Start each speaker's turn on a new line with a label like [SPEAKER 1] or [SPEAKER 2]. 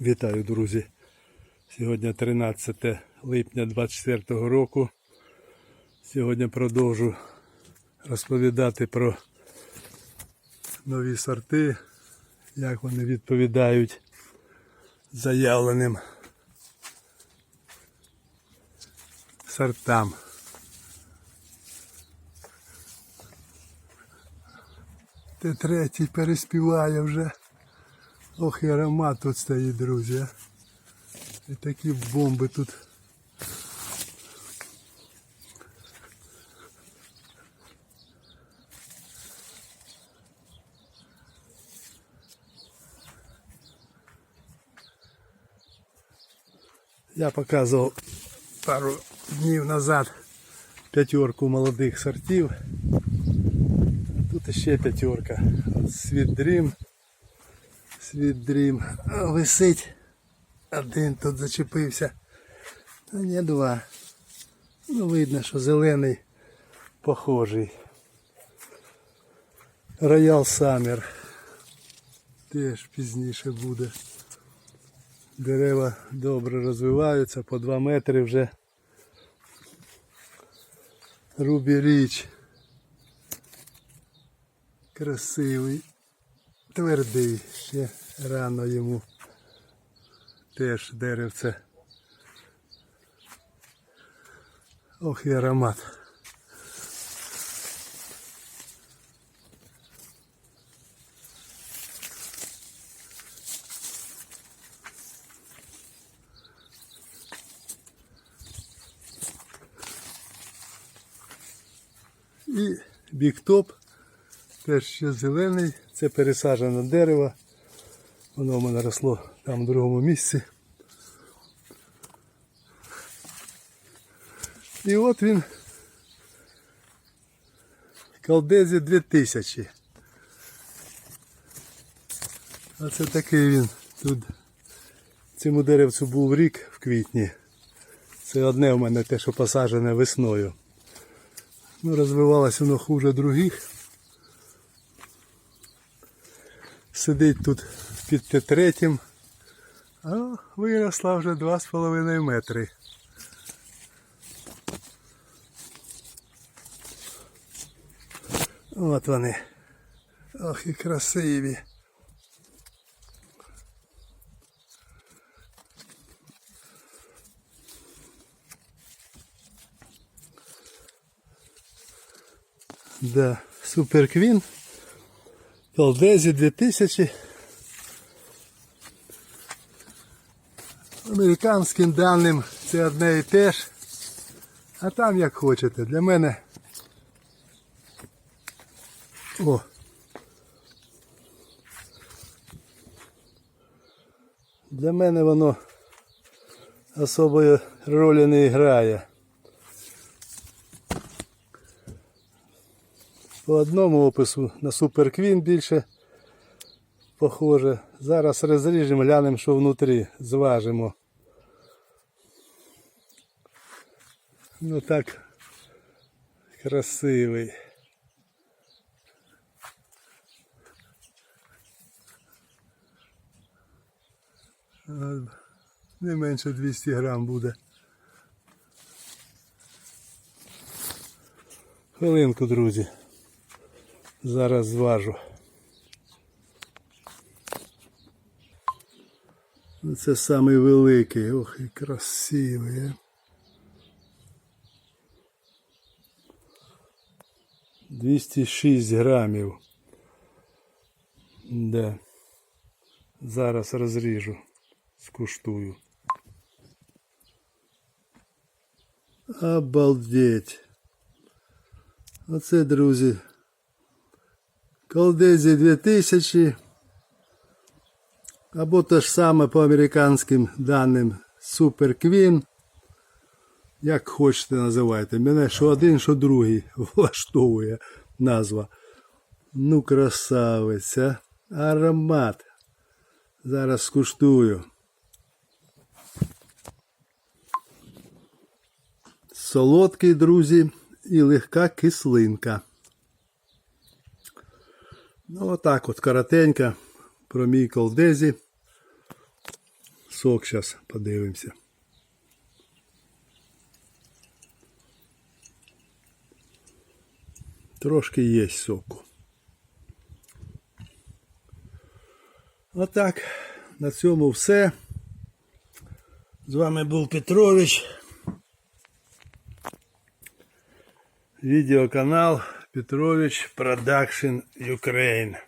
[SPEAKER 1] Вітаю, друзі! Сьогодні 13 липня 24 року. Сьогодні продовжу розповідати про нові сорти, як вони відповідають заявленим сортам. Те третій переспіває вже. Ох, і аромат тут стоїть, друзі. І такі бомби тут. Я показував пару днів назад п'ятерку молодих сортів. Тут ще п'ятерка. Світ Дрім. Світ Дрім. Висить. Один тут зачепився. А не два. Ну видно, що зелений похожий. Роял Саммер. Теж пізніше буде. Дерева добре розвиваються, по 2 метри вже. Рубі річ. Красивий, твердий, ще рано йому. Теж деревце. Ох і аромат. І біктоп теж ще зелений, це пересаджене дерево. Воно в мене росло там в другому місці. І от він Калдезі 2000. Оце такий він тут. Цьому деревцю був рік в квітні. Це одне в мене те, що посаджене весною. Ну, розвивалося воно хуже других. Сидить тут під Т3, а виросла вже 2,5 метри. От вони. Ох і красиві. Да, Супер Квін. Талдезі 2000. Американським даним це одне і те ж. А там як хочете. Для мене. О. Для мене воно особої ролі не грає. По одному опису на Супер Квін більше похоже. Зараз розріжемо, глянемо, що внутрі, зважимо. Ну так красивий. Не менше 200 грам буде. Хвилинку, друзі. Зараз зважу. Це самий великий. Ох, і красивий. а. Двісті шість грамів. Да. Зараз розріжу, скуштую. Обалдеть. Оце, друзі, Колдезі 2000 або те ж саме по американським даним Super Queen. Як хочете називайте. Мене що один, що другий влаштовує назва. Ну, красавиця. Аромат. Зараз скуштую. Солодкий, друзі, і легка кислинка. Ну, отак от коротенько про мій колдезі. Сок зараз подивимося. Трошки є соку. Отак. На цьому все. З вами був Петрович. Відеоканал Петрович Production Ukraine.